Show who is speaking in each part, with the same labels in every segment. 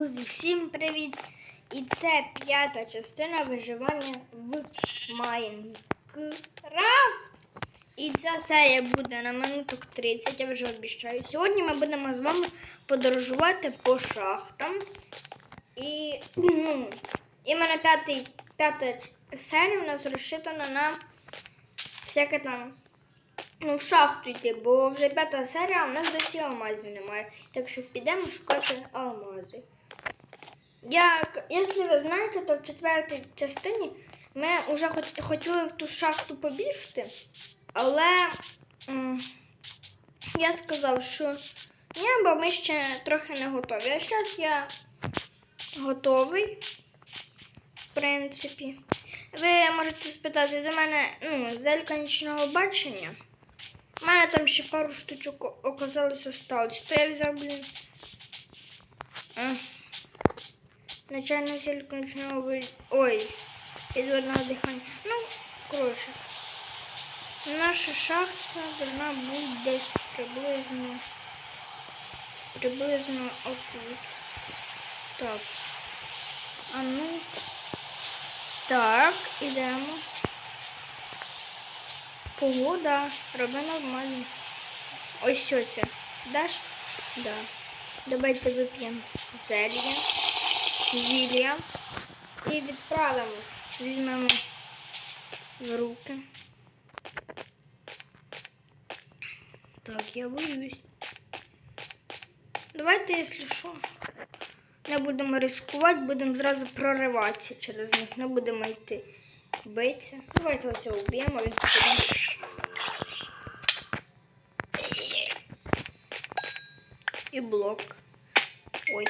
Speaker 1: Друзі, всім привіт! І це п'ята частина виживання в Майнкрафт. І ця серія буде на минуток 30, я вже обіцяю. Сьогодні ми будемо з вами подорожувати по шахтам. І ну, іменно п'ята серія у нас розчитана на всяке там. Ну, в шахту йти, бо вже п'ята серія, в нас досі алмазів немає. Так що підемо шукати алмази. Як, якщо ви знаєте, то в четвертій частині ми вже хоч, хотіли в ту шахту побігти, але м, я сказав, що ні, бо ми ще трохи не готові. А зараз я готовий, в принципі. Ви можете спитати до мене ну, зелька нічного бачення. У мене там ще пару штучок оказалось осталось. То я взяв, блін. М, Начальне зелька нічного ви- Ой, підводного дихання. Ну, коротше. Наша шахта должна бути десь приблизно. Приблизно отут. Так. А ну. Так, ідемо. Погода, роби нормально. Ось що це. Даш? Да. Давайте вип'ємо зелье, зілля і відправимось. Візьмемо в руки. Так, я боюсь. Давайте, якщо що, не будемо ризикувати, будемо зразу прориватися через них, не будемо йти битися. Давайте ось його вб'ємо, він піде. І блок. Ой.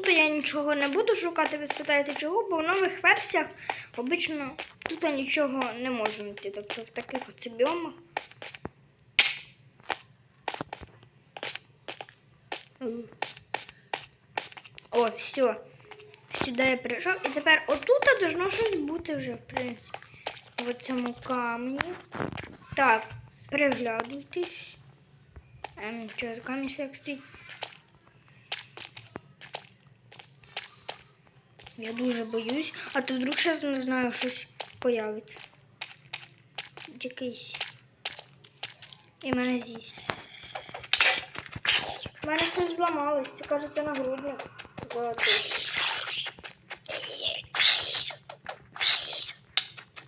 Speaker 1: Отут я нічого не буду шукати, ви спитаєте чого, бо в нових версіях обично тут нічого не може знайти. Тобто в таких оце біомах. О, все. Сюди я прийшов. І тепер отут должно щось бути вже, в принципі. В цьому камені. Так, приглядуйтесь. Ем, що за камінь як стоїть? Я дуже боюсь, а то вдруг зараз не знаю, щось появиться. Якийсь. І мене з'їсть. У мене щось зламалось, це кажеться нагрудник. Золотий.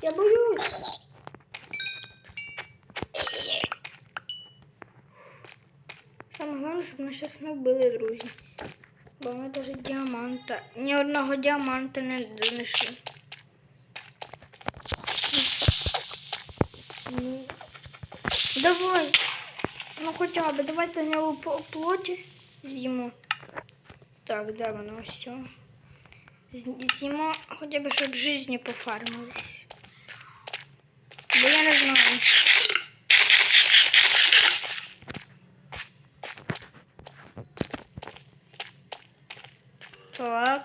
Speaker 1: Я боюсь. Саме головне, щоб ми щось не вбили, друзі. Бо ми навіть діаманта. Ні одного діаманта не знайшли. Ну, давай. Ну хоча б, давайте по- плоті з'їмо. Так, де воно ось? З- З'їмо хоча б, щоб житті пофармились. Бо я не знаю. Так.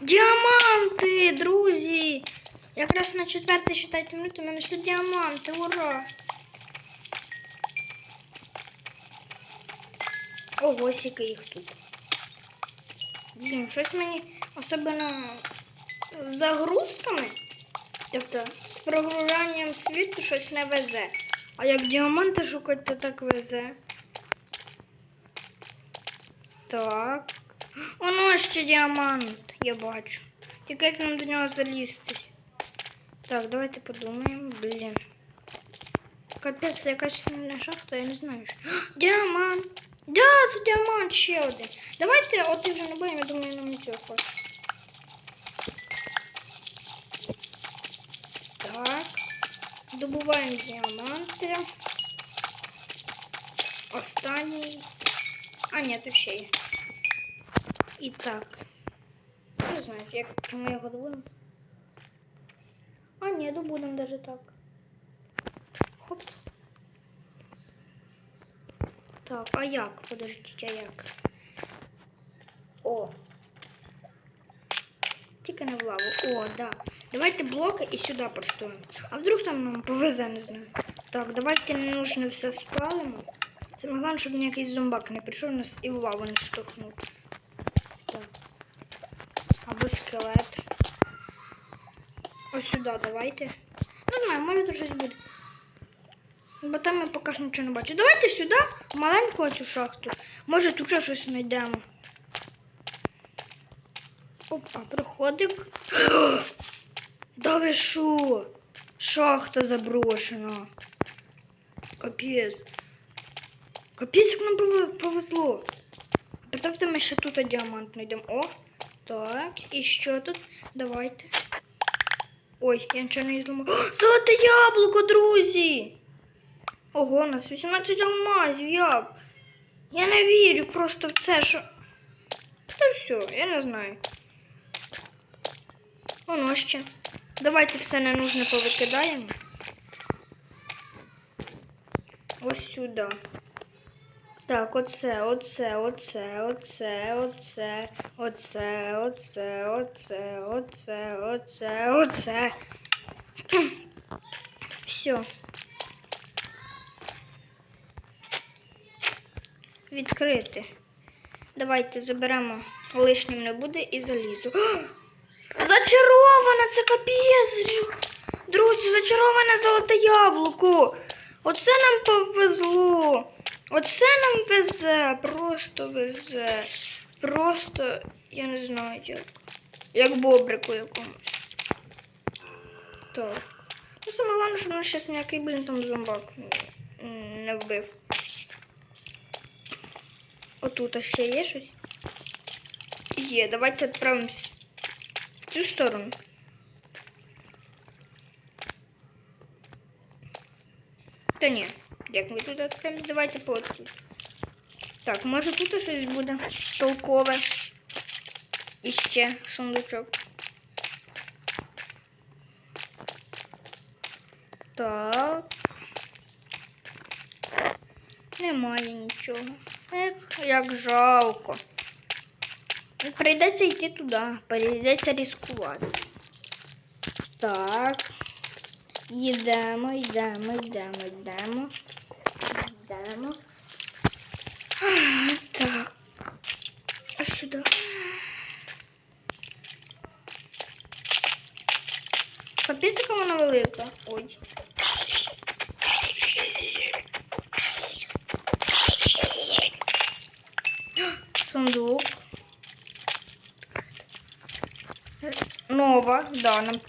Speaker 1: Діаманти, друзі! Якраз на четвертій считайте минуту ми знайшли діаманти, ура! Ого, скільки їх тут. Блін, щось мені особливо з загрузками, тобто з прогружанням світу щось не везе. А як діаманти шукати, то так везе. Так. Воно ще діамант, я бачу. Тільки як нам до нього залізтись. Так, давайте подумаємо. Блін. Капець, якась не шахта, я не знаю. що. Діамант! Да, це діамант ще один. Давайте, от і вже не будемо, я думаю, нам не цього хоче. Так. Добуваємо діаманти. Останній. А, ні, тут ще є. І так. Не знаю, як чому його добудемо. А, ні, добудемо даже так. Хоп. Так, а як? Подождіть, а як? О. Тільки не в лаву. О, да. Давайте блоки і сюди простоїмо. А вдруг там нам повезе, не знаю. Так, давайте не нужно все спалимо. Саме головне, щоб ніякий зомбак не прийшов нас і в лаву не штовхнув. Так. Або скелет. Сюди давайте. Не знаю, може тут щось буде. Бо там я поки що нічого не бачу. Давайте сюди, маленьку цю шахту. Може тут ще щось знайдемо. Опа, проходик. Да ви що? Шахта заброшена. Капець. Капець, як нам повезло. Представте, ми ще тут діамант знайдемо. О, так, і що тут? Давайте. Ой, я нічого не зламав. Золоте яблуко, друзі! Ого, у нас 18 алмазів, як? Я не вірю просто в це, що. Та все, я не знаю. Воно ще. Давайте все ненужне повикидаємо. Ось сюди. Так, оце, оце, оце, оце, оце, оце, оце, оце, оце, оце, оце. Все. Відкрити. Давайте заберемо лишнім не буде і залізу. Зачарована, це капець. Друзі, зачароване золоте яблуко. Оце нам повезло. Оце нам везе, просто везе. Просто, я не знаю як. Як бобрику якомусь. Так. Ну, саме головне, що нас зараз ніякий, блін, там зомбак не вбив. Отут ще є щось? Є, давайте відправимось в цю сторону. Та ні, як ми тут відправимось, давайте по. Так, може тут щось буде толкове. І ще сундучок. Так. Немає нічого. Ех, як жалко. Прийдеться йти туди, прийдеться ризикувати. Так. Йдемо, йдемо, йдемо, йдемо. Йдемо. Так. А сюди. Капець, яка вона велика. Ой. Сундук. Нова, да, нам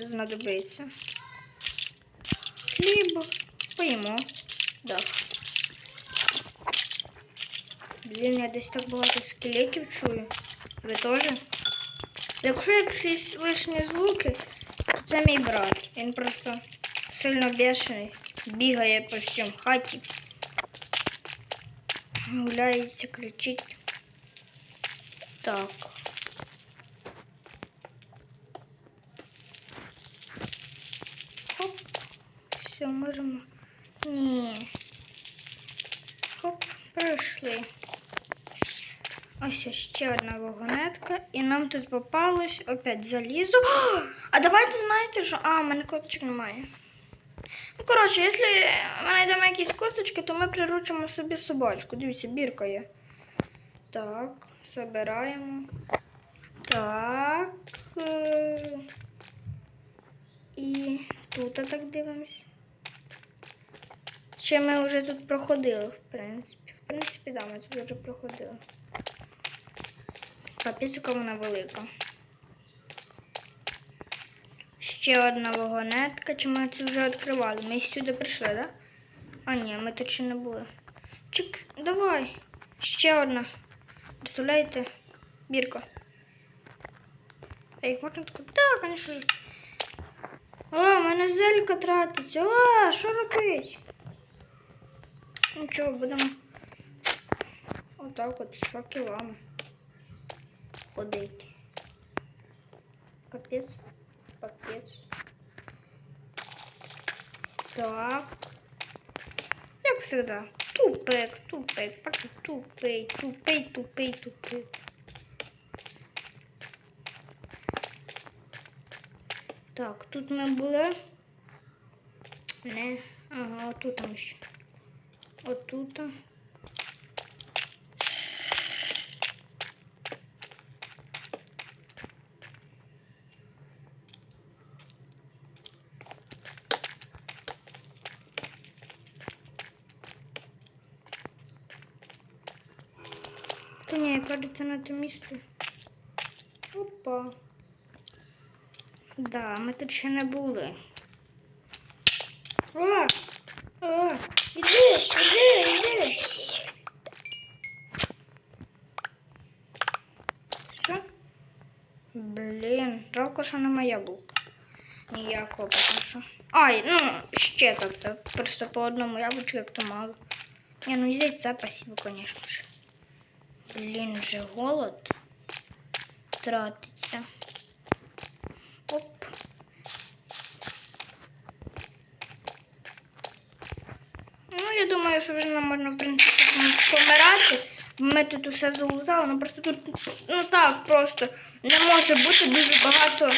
Speaker 1: знадобиться. Хліб. Поїмо. Да. Блін, я десь так багато скелетів чую. Ви теж? Якщо якісь лишні звуки, то це мій брат. Він просто сильно бешений, бігає по всьому хаті. Гуляється, кричить. Так. Хоп. Все, можемо. Ні. Хоп, пройшли. Ось ще одна вагонетка. І нам тут попалось опять залізо. О! А давайте знаєте, що. А, у мене коточок немає. Ну, коротше, якщо ми знайдемо якісь косточки, то ми приручимо собі собачку. Дивіться, бірка є. Так, забираємо. Так. е, І тут так дивимось. Ще ми вже тут проходили, в принципі. В принципі, да, ми тут вже проходили. Капець, яка вона велика. Ще одна вагонетка. Чи ми це вже відкривали? Ми сюди прийшли, так? Да? А ні, ми тут ще не були. Чик, давай. Ще одна. Представляєте? Бірка. А їх можна таку? Так, звісно. ж. О, в мене зелька тратиться. О, що робить? Нічого, будемо отак от з факелами ходити. Капець, капець. Так. Як завжди. Тупик, тупик, просто тупий, тупий, тупий, тупий. Так, тут ми були. Не. Ага, отут там. Отут. Ні, кажеться на те місце. Опа. Да, ми тут ще не були. О! О! Іди, іди, іди. Що? Блін, жалко, що нема яблука. Ніякого, тому що. Ай, ну, ще тобто. Просто по одному яблучку, як то мало. Ні, ну взять це спасибо, конечно же. Блін, вже голод тратиться. Оп. Ну, я думаю, що вже нам можна, в принципі, помирати. Ми тут усе залутали, ну просто тут, ну так, просто не може бути дуже багато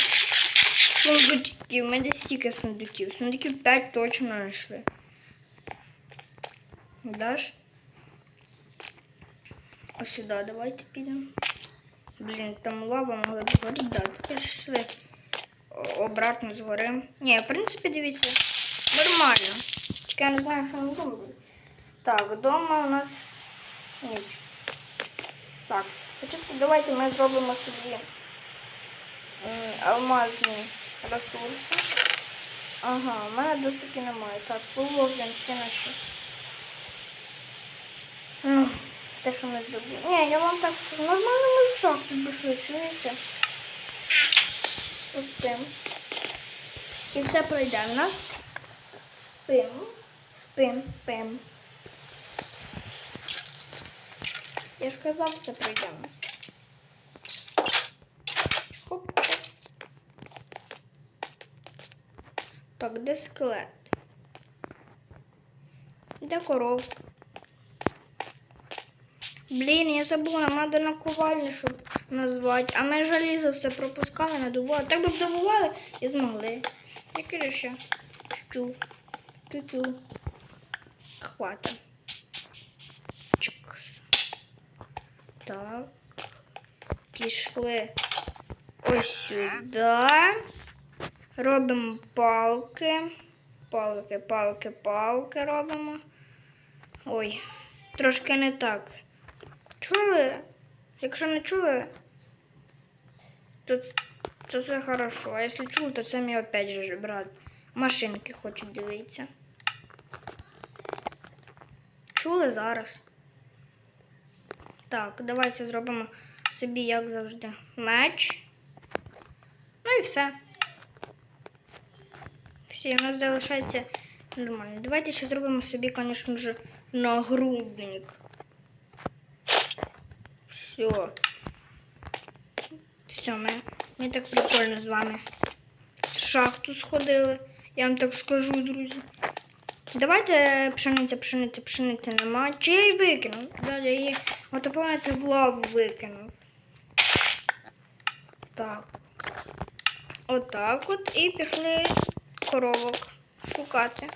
Speaker 1: сундучків. Ми десь стільки сундуків. Сундуків 5 точно знайшли. Даш? Ось сюди давайте підемо. Блін, там лава могла згоріти, да, пішли о- обратно згорим. Ні, в принципі, дивіться, нормально. Тільки я не знаю, що на вдома буде. Так, вдома у нас ніч. Так, спочатку давайте ми зробимо собі алмазні ресурси. Ага, у мене досики немає. Так, положимо всі наші. Те, що ми здобули. Ні, я вам так. Нормально ми в шахту пішли, чуєте? Спим. І все пройде в нас. Спим. Спим, спим. Я ж казав, все пройде в нас. Так, де скелет? Де коровка? Блін, я забула, нам треба наковальню, щоб назвати. А ми желізо все пропускали, не добували. Так би добували і змогли. Яке ще? Тю. Тю-тю. Хватить. Так. Пішли ось сюди. Робимо палки. Палки, палки, палки робимо. Ой, трошки не так. Чули? Якщо не чули, то це все хорошо. А якщо чули, то це мій опять же брат. Машинки хочуть дивитися. Чули зараз? Так, давайте зробимо собі, як завжди, меч. Ну і все. Все, у нас залишається нормально. Давайте ще зробимо собі, звісно ж, нагрудник. Все. Все, ми, ми так прикольно з вами в шахту сходили. Я вам так скажу, друзі. Давайте пшениця, пшениця, пшениці нема. Чи я її викинув? Да, я її, от пам'ятаєте, в лаву викинув. Так. Отак от. І пішли коровок шукати.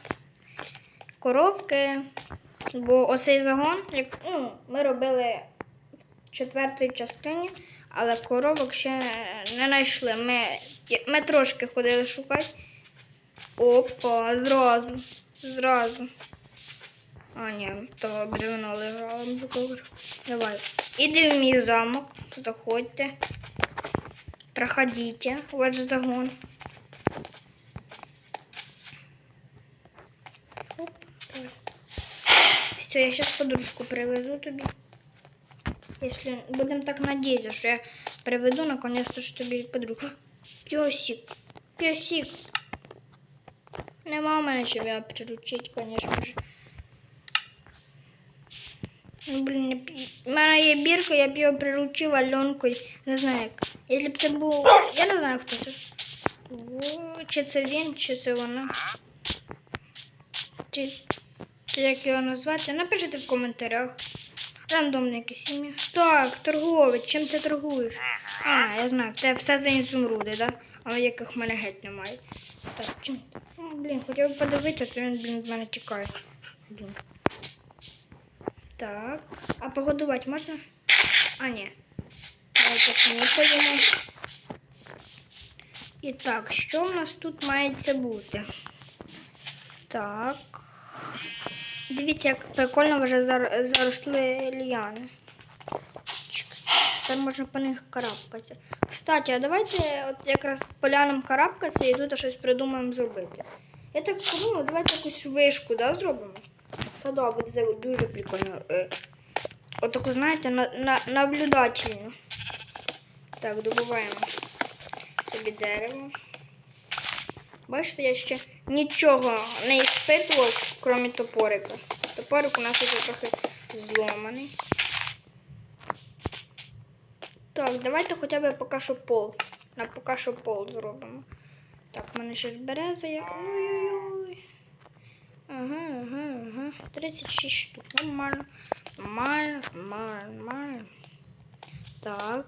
Speaker 1: Коровки. Бо оцей загон, як ну, ми робили в четвертій частині, але коровок ще не знайшли. Ми, ми трошки ходили шукати. Опа, зразу, зразу. А, ні, то бревно лежало. Добре. Давай. Іди в мій замок, заходьте. Проходите, ваш загон. Оп. Все, я сейчас подружку привезу тобі. Если будем так надеяться, что я приведу наконец-то ж тобі подругу. Песик, песик. Нема в мене чим його приручити, звісно ж. Ну, блін, в мене є бірка, я б його приручила Альонкою. Не знаю як. Якщо б це був. Я не знаю, хто це. Во, Чи це він, чи це вона. Чи, чи як його назвати? Напишіть в коментарях. Рандомне якесь ім'я. Так, торговець, чим ти торгуєш? А, я знаю, це все за ізумруди, да? Але яких в мене геть немає. Так, чим? блін, хотів би подивитися, то він, блін, від мене тікає. Блін. Так. А погодувати можна? А, ні. Давайте сніпаємо. І так, що в нас тут мається бути? Так. Дивіться, як прикольно вже заросли ліяни. Тепер можна по них карабкатися. Кстати, а давайте от якраз полянам карабкатися і тут щось придумаємо зробити. Я так подумала, давайте якусь вишку да, зробимо. Та да, буде це дуже прикольно. Е, Отаку, знаєте, на, на, наблюдательно. Так, добуваємо собі дерево. Бачите, я ще нічого не іспитував, крім топорика. Топорик у нас вже трохи зломаний. Так, давайте хоча б поки що пол. На поки що пол зробимо. Так, в мене ще ж береза є. Ой-ой-ой. Ага, ага, ага. 36 штук. Нормально. Нормально, нормально, нормально. Так.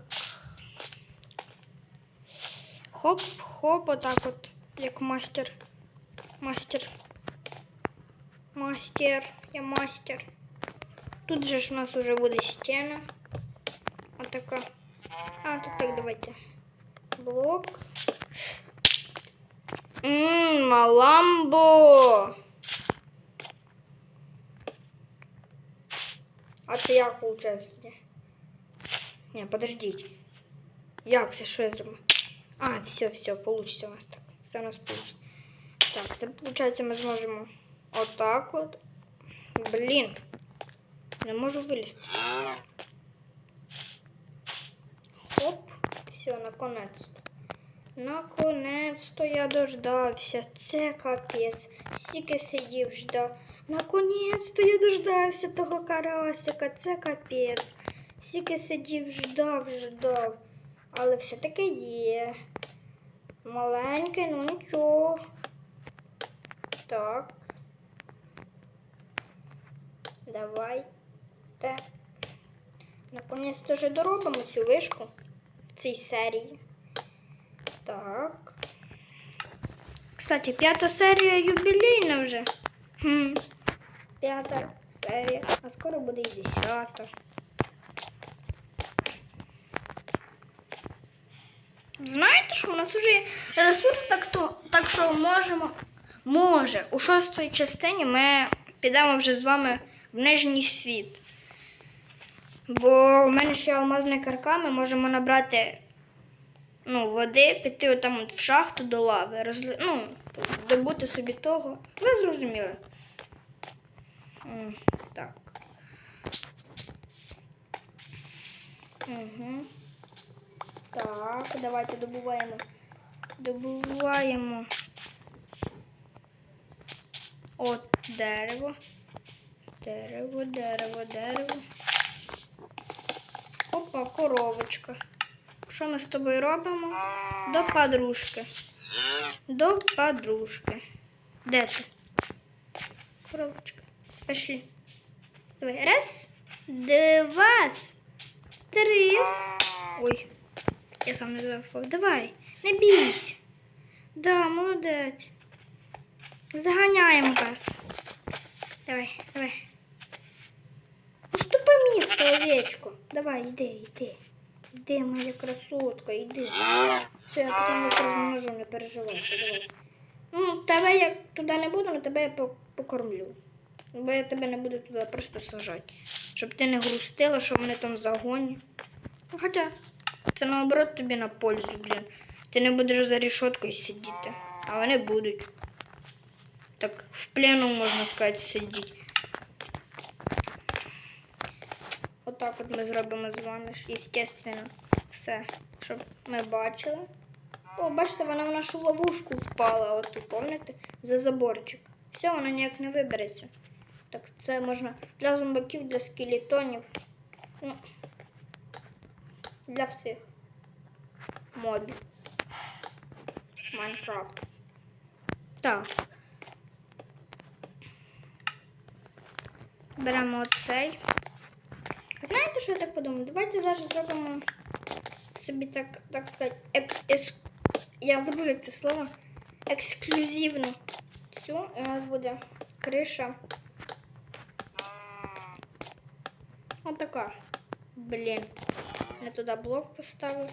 Speaker 1: Хоп, хоп, отак от. Як мастер. Мастер. Мастер. Я мастер. Тут же ж у нас уже буде стіна. Отака. А, тут так давайте. Блок. Ммм, маламбо. А це як виходить? Ні, подождіть. Як це що я зроблю? А, все, все, получится у нас так. Все у нас получится. Так, це виходить, ми зможемо отак от. Блін. Не можу вилізти. Хоп. Все, наконець-то. Наконець-то я дождався. Це капець. Стільки сидів, ждав. Наконець-то я дождався того карасика. Це капець. Стільки сидів, ждав, ждав. Але все-таки є. Маленький, ну нічого. Так. Давайте. Наконець-то вже доробимо цю вишку в цій серії. Так. Кстати, п'ята серія юбілейна вже. Хм. П'ята серія. А скоро буде і десята. Знаєте, що у нас вже є ресурс, так, то, так що можемо. Може, у шостій частині ми підемо вже з вами в нижній світ. Бо в мене ще алмазний каркан, ми можемо набрати ну, води, піти отам от в шахту до лави, розли... ну, добути собі того. Ви зрозуміли. Так. Угу. Так, давайте добуваємо. Добуваємо. От дерево. Дерево, дерево, дерево. Опа, коровочка. Що ми з тобою робимо? До подружки. До подружки. Де ти? Коровочка. Пішли. Давай. Раз, два, три. Ой, я сам не запав. Давай, не бійся. Да, молодець. Заганяємо вас. Давай, давай. Уступи місце, овечко. Давай, йди, йди. Йди, моя красотка, йди. Все, я потім вас розмножу, не переживайте. Давай. Ну, тебе я туди не буду, але тебе я покормлю. Бо я тебе не буду туди просто сажати. Щоб ти не грустила, що мене там в загоні. Хоча, це наоборот тобі на пользу, блін. Ти не будеш за рішоткою сидіти, а вони будуть. Так, в плену, можна сказати, сидіти. Отак от ми зробимо з вами, естественно, все, щоб ми бачили. О, бачите, вона в нашу ловушку впала, от пам'ятаєте, за заборчик. Все, вона ніяк не вибереться. Так, це можна для зомбаків, для скелетонів. Ну, для всіх мобів. Майнкрафт. Так. Беремо оцей. Знаєте, що я так подумав? Давайте зараз зробимо собі так, так сказати, ек, ес, я забув як це слово. Ексклюзивну цю, і у нас буде криша. Отака. Блін. Не туди блок поставив.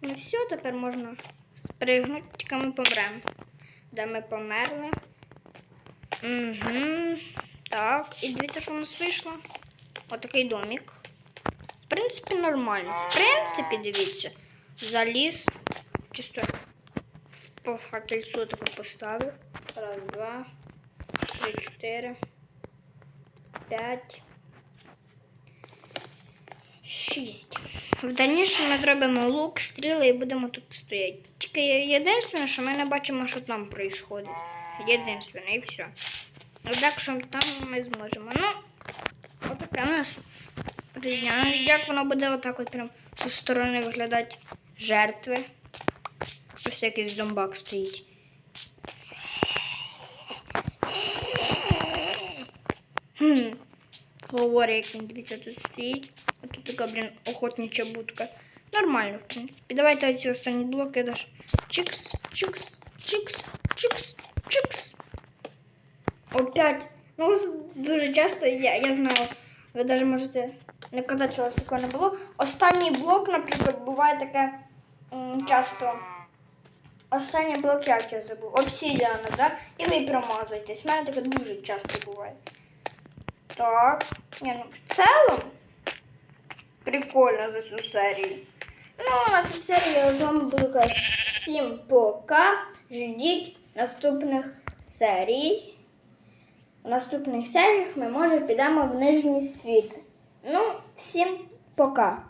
Speaker 1: Ну все, тепер можна спригнути, тільки ми помремо. Де ми померли. Угу. Так, і дивіться, що у нас вийшло. Отакий домик. В принципі, нормально. В принципі, дивіться. Заліз. Чисто по факельцу таку поставив. Раз, два, три, чотири, п'ять. Шість. В дальнішому ми зробимо лук, стріли і будемо тут стояти. Тільки єдине, що ми не бачимо, що там відбувається. Єдине, і все. А так, що там ми зможемо. Ну, отаке у нас різня. Як воно буде отак от прям зі сторони виглядати жертви. Ось якийсь зомбак стоїть. Говорю, як він дивіться тут стоїть. А тут така, блін, охотнича будка. Нормально, в принципі. Давайте ці останні блоки даш. Чикс, чикс, чикс, чикс, чикс. Опять. Ну, дуже часто, я, я знаю, ви навіть можете не казати, що у вас такого не було. Останній блок, наприклад, буває таке м, часто. Останній блок, як я забув, обсідіана, да? І ви промазуєтесь. У мене таке дуже часто буває. Так. Ні, ну в цілому прикольно за цю серію. Ну, на цю серію я з буду казати всім пока. Ждіть наступних серій. У наступних серіях ми може підемо в нижній світ. Ну, всім пока.